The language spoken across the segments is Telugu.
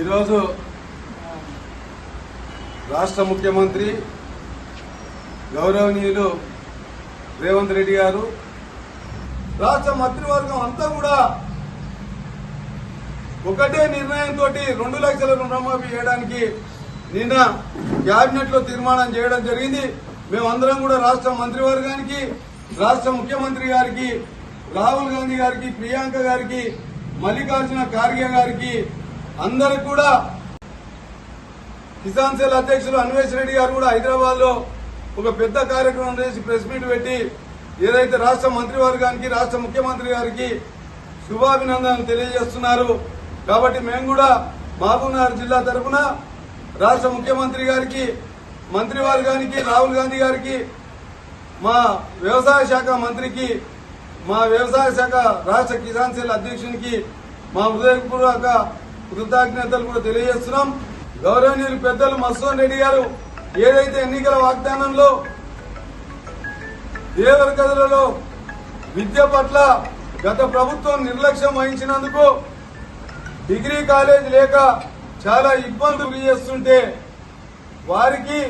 ఈరోజు రాష్ట్ర ముఖ్యమంత్రి గౌరవనీయులు రేవంత్ రెడ్డి గారు రాష్ట్ర మంత్రివర్గం అంతా కూడా ఒకటే నిర్ణయంతో రెండు లక్షల రుణమాఫీ చేయడానికి నిన్న కేబినెట్లో తీర్మానం చేయడం జరిగింది. మేమందరం కూడా రాష్ట్ర మంత్రివర్గానికి రాష్ట్ర ముఖ్యమంత్రి గారికి రాహుల్ గాంధీ గారికి ప్రియాంక గారికి మల్లికార్జున ఖార్గే గారికి అందరికి కూడా కిసాన్ సెల్ అధ్యక్షులు అన్వేష్ రెడ్డి గారు కూడా హైదరాబాద్లో ఒక పెద్ద కార్యక్రమం చేసి ప్రెస్ మీట్ పెట్టి ఏదైతే రాష్ట్ర మంత్రివర్గానికి రాష్ట్ర ముఖ్యమంత్రి గారికి శుభాభినందనలు తెలియజేస్తున్నారు. కాబట్టి మేము కూడా మహబూబ్నగర్ జిల్లా తరఫున రాష్ట్ర ముఖ్యమంత్రి గారికి మంత్రివర్గానికి రాహుల్ గాంధీ గారికి మా వ్యవసాయ శాఖ మంత్రికి మా వ్యవసాయ శాఖ రాష్ట్ర కిసాన్ సెల్ అధ్యక్షునికి మా హృదయపూర్వక కృతజ్ఞతలు కూడా తెలియజేస్తున్నాం. గౌరవనీయులు పెద్దలు మస్సోన్ రెడ్డి గారు ఏదైతే ఎన్నికల వాగ్దానంలో దేవర కథలలో విద్య పట్ల గత ప్రభుత్వం నిర్లక్ష్యం వహించినందుకు డిగ్రీ కాలేజ్ లేక చాలా ఇబ్బందులు గురి చేస్తుంటే వారికి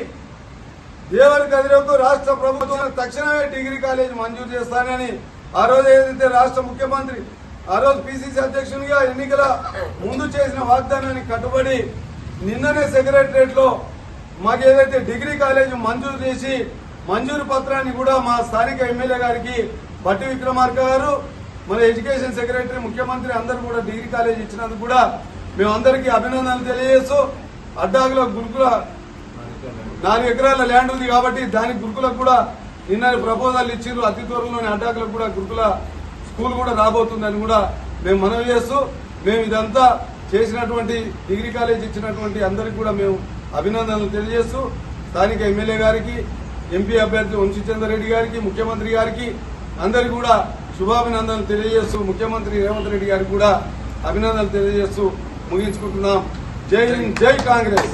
దేవరి కదిరకు రాష్ట్ర ప్రభుత్వం తక్షణమే డిగ్రీ కాలేజ్ మంజూరు చేస్తానని ఆ రోజు ఏదైతే రాష్ట్ర ముఖ్యమంత్రి ఆ రోజు పిసిసి అధ్యక్షునిగా ఎన్నికల ముందు చేసిన వాగ్దానానికి కట్టుబడి నిన్ననే సెక్రటరియట్లో మాకు ఏదైతే డిగ్రీ కాలేజ్ మంజూరు చేసి మంజూరు పత్రాన్ని కూడా మా స్థానిక ఎమ్మెల్యే గారికి బట్టి విక్రమార్క గారు మన ఎడ్యుకేషన్ సెక్రటరీ ముఖ్యమంత్రి అందరూ కూడా డిగ్రీ కాలేజ్ ఇచ్చినందుకు కూడా మేమందరికీ అభినందనలు తెలియజేస్తూ అడ్డాకుల గురుకుల నాలుగు ఎకరాల ల్యాండ్ ఉంది కాబట్టి దానికి గురుకులకు కూడా నిన్న ప్రపోజల్ ఇచ్చిండ్రు. అతి త్వరలోని అడ్డాకులకు కూడా గురుకుల స్కూల్ కూడా రాబోతుందని కూడా మేము మనవి చేస్తూ మేము ఇదంతా చేసినటువంటి డిగ్రీ కాలేజ్ ఇచ్చినటువంటి అందరికి కూడా మేము అభినందనలు తెలియజేస్తూ స్థానిక ఎమ్మెల్యే గారికి ఎంపీ అభ్యర్థి వంశీచంద్ర రెడ్డి గారికి ముఖ్యమంత్రి గారికి అందరికి కూడా శుభాభినందనలు తెలియజేస్తూ ముఖ్యమంత్రి రేవంత్ రెడ్డి గారికి కూడా అభినందనలు తెలియజేస్తూ ముగించుకుంటున్నాం. జై హింద్ జై కాంగ్రెస్.